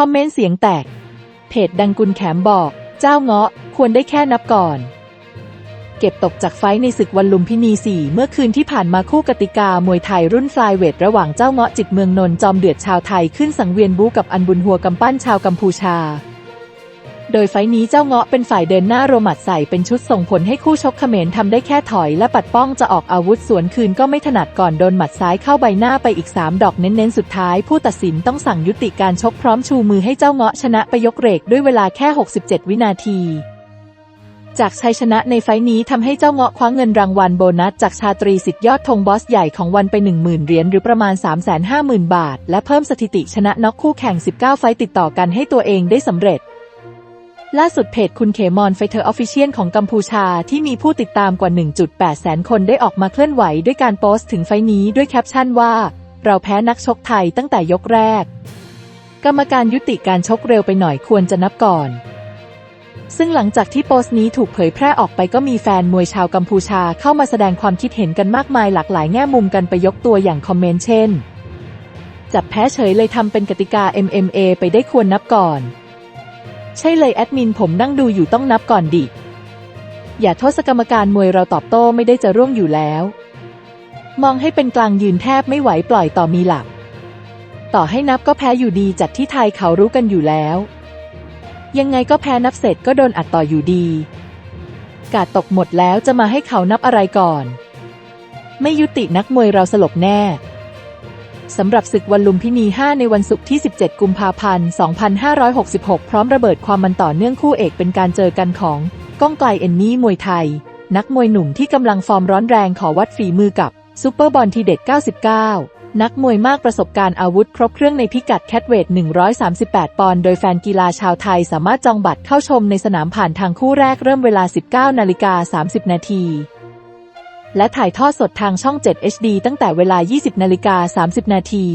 คอมเมนต์เสียงแตก เพจดังกุลแขมบอก เจ้าเงาะควรได้แค่นับก่อน เก็บตกจากไฟในศึกวันลุมพินี 4 เมื่อคืนที่ผ่านมาคู่กติกามวยไทยรุ่นฟลายเวทระหว่างเจ้าเงาะจิตเมืองนนท์จอมเดือดชาวไทยขึ้นสังเวียนบู๊กับอันบุญหัวกำปั้นชาวกัมพูชา โดยไฟนี้เจ้าเงาะเป็นฝ่ายเดินหน้าโรมัดใส่เป็นชุดส่งผลให้คู่ชกเขมรทำได้แค่ถอยและปัดป้องจะออกอาวุธสวนคืนก็ไม่ถนัดก่อนโดนหมัดซ้ายเข้าใบหน้าไปอีก 3 ดอกเน้นๆ สุดท้ายผู้ตัดสินต้องสั่งยุติการชกพร้อมชูมือให้เจ้าเงาะชนะไปยกเรกด้วยเวลาแค่ 67 วินาทีจากชัยชนะในไฟนี้ทำให้เจ้าเงาะคว้าเงินรางวัลโบนัส จากชาตรีสิทธิยอดธงบอสใหญ่ของวันไป 10,000 เหรียญหรือประมาณ 350,000 บาท และเพิ่มสถิติชนะน็อกคู่แข่ง 19 ไฟติดต่อกันให้ตัวเองได้สำเร็จ ล่าสุดเพจคุณเขมอนไฟเธอออฟฟิเชียลของกัมพูชาที่มีผู้ติดตามกว่า 1.8 แสนคนได้ออกมาเคลื่อนไหวด้วยการโพสต์ถึงไฟนี้ด้วยแคปชั่นว่า เราแพ้นักชกไทยตั้งแต่ยกแรก กรรมการยุติการชกเร็วไปหน่อยควรจะนับก่อน ซึ่งหลังจากที่โพสต์นี้ถูกเผยแพร่ออกไปก็มีแฟนมวยชาวกัมพูชาเข้ามาแสดงความคิดเห็นกันมากมายหลากหลายแง่มุมกันไปยกตัวอย่างคอมเมนต์เช่น จับแพ้เฉยเลยทำเป็นกติกา MMA ไปได้ควรนับก่อน ใช่เลยแอดมินผมนั่งดูอยู่ต้องนับก่อนดิ อย่าโทษกรรมการมวยเราตอบโต้ไม่ได้จะร่วงอยู่แล้ว มองให้เป็นกลางยืนแทบไม่ไหวปล่อยต่อมีหลักต่อให้นับก็แพ้อยู่ดีจัดที่ไทยเขารู้กันอยู่แล้ว ยังไงก็แพ้นับเสร็จก็โดนอัดต่ออยู่ดี กาดตกหมดแล้วจะมาให้เขานับอะไรก่อน ไม่ยุตินักมวยเราสลบแน่ สำหรับศึกวันลุมพินี 5 ในวันศุกร์ที่ 17 กุมภาพันธ์ 2566 พร้อมระเบิดความมันต่อเนื่องคู่เอกเป็นการเจอกันของก้องไกลเอนนี่มวยไทย นักมวยหนุ่มที่กำลังฟอร์มร้อนแรงขอวัดฝีมือกับซูเปอร์บอลทีเด็ด 99 นักมวยมากประสบการณ์อาวุธครบเครื่องในพิกัดแคทเวท 138 ปอนด์ โดยแฟนกีฬาชาวไทยสามารถจองบัตรเข้าชมในสนามผ่านทางคู่แรกเริ่มเวลา 19นาฬิกา30 นาที และถ่ายทอดสดทางช่อง 7 HD ตั้งแต่เวลา 20 นาฬิกา 30 นาที